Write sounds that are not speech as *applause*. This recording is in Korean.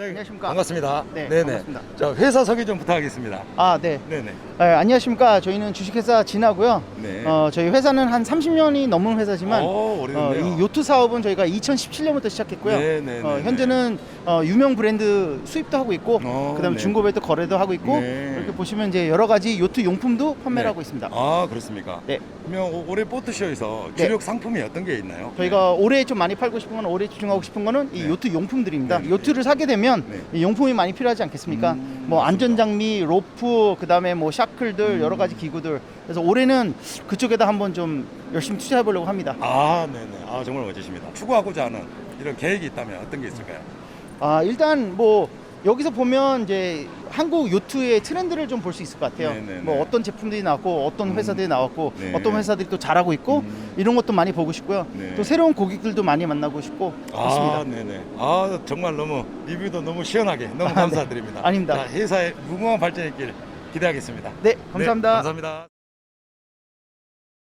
안녕하십니까. 반갑습니다. 네. 반갑습니다. 자, 회사 소개 좀 부탁하겠습니다. 아, 네. 네네. 네, 안녕하십니까. 저희는 주식회사 진하고요. 네. 어, 저희 회사는 한 30년이 넘은 회사지만 오, 어, 오래됐네요. 이 요트 사업은 저희가 2017년부터 시작했고요. 네, 네, 어, 네, 현재는 어, 유명 브랜드 수입도 하고 있고, 어, 그다음에 네. 중고배도 거래도 하고 있고, 네. 이렇게 보시면 이제 여러 가지 요트 용품도 판매를 네. 하고 있습니다. 아, 그렇습니까? 네. 그러면 오- 올해 보트쇼에서 네. 주력 상품이 어떤 게 있나요? 저희가 올해 좀 많이 팔고 싶은 건 올해 집중하고 싶은 거는 이 네. 요트 용품들입니다. 네. 요트를 사게 되면 네. 이 용품이 많이 필요하지 않겠습니까? 음, 뭐. 안전 장비, 로프, 그다음에 뭐 샤클들 음. 여러 가지 기구들. 그래서 올해는 그쪽에다 한번 좀 열심히 투자해 보려고 합니다. 아, 네네. 아, 정말 멋지십니다. 추구하고자 하는 이런 계획이 있다면 어떤 게 있을까요? 아 일단 뭐 여기서 보면 이제 한국 요트의 트렌드를 좀 볼 수 있을 것 같아요. 네네네. 뭐 어떤 제품들이 나왔고 어떤 음. 회사들이 나왔고 네. 어떤 회사들이 또 잘하고 있고 음. 이런 것도 많이 보고 싶고요. 네. 또 새로운 고객들도 많이 만나고 싶고 아, 그렇습니다. 네네. 아, 정말 너무 리뷰도 너무 시원하게 너무 *laughs* 아, 네. 감사드립니다. 아닙니다. 자, 회사의 무궁한 발전의 길 기대하겠습니다. 네, 감사합니다. 네, 감사합니다.